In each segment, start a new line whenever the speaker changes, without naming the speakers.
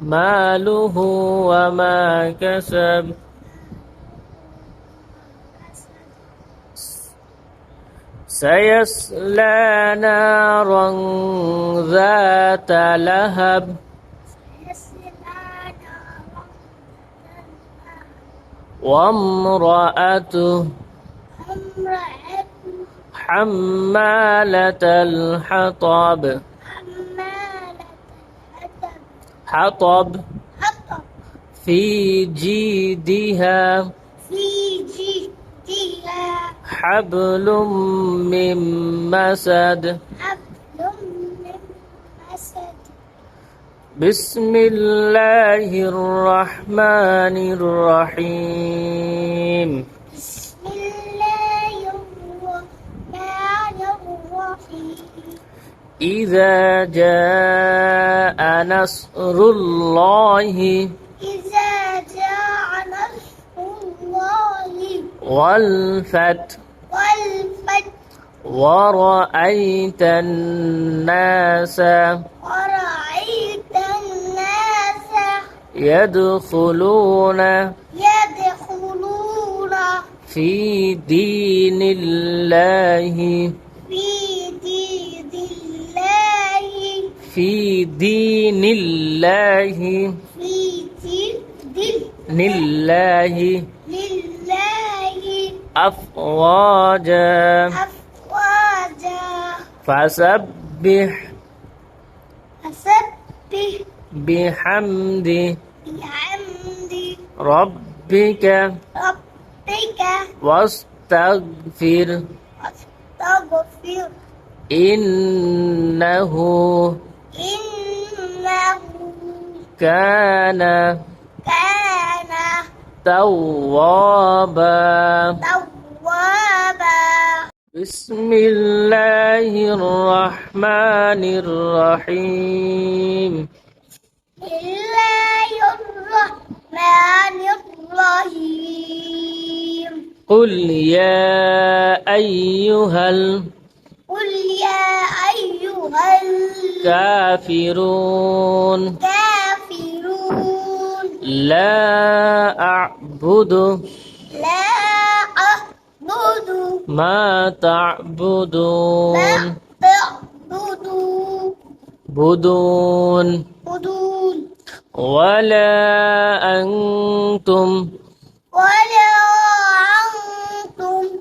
ماله وما كسب. سيصلى نارا ذات لهب. وامرأته حمالة الحطب. حطب في جيدها. حبل من مسد. بسم الله الرحمن الرحيم. إذا جاء نصر الله.
إذا جاء نصر الله.
والفتح.
والفتح.
ورأيت الناس.
ورأيت الناس.
يدخلون.
يدخلون.
في دين الله.
في
في دين الله.
في دين
الله
لله.
أفواجا.
أفواجا.
فسبح
فسبح
بحمد
بحمد
ربك.
ربك.
واستغفر.
واستغفر.
إنه
إنه
كان
كان
توابا.
توابا.
بسم الله الرحمن الرحيم.
الله الرحمن الرحيم.
قل يا أيها
قل يا أيها
الكافرون.
الكافرون.
لا أعبد
لا أعبد.
ما تعبدون.
ما تعبدون.
بدون.
بدون.
ولا أنتم
ولا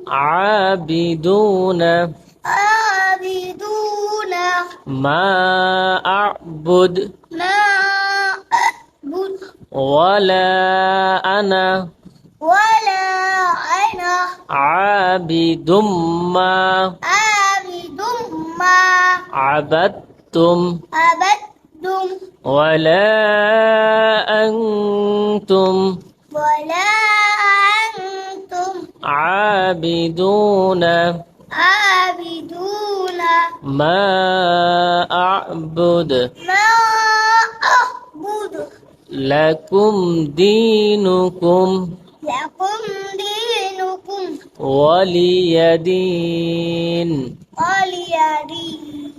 عابدون.
ما أعبد
ما أعبد
ولا أنا
ولا أنا
عابد ما
عابد ما
عبدتم
عبدتم
ولا أنتم
ولا أنتم
عابدون
عابدون
ما أعبد
ما أعبد
لكم دينكم
لكم دينكم
ولي دين.
ولي دين.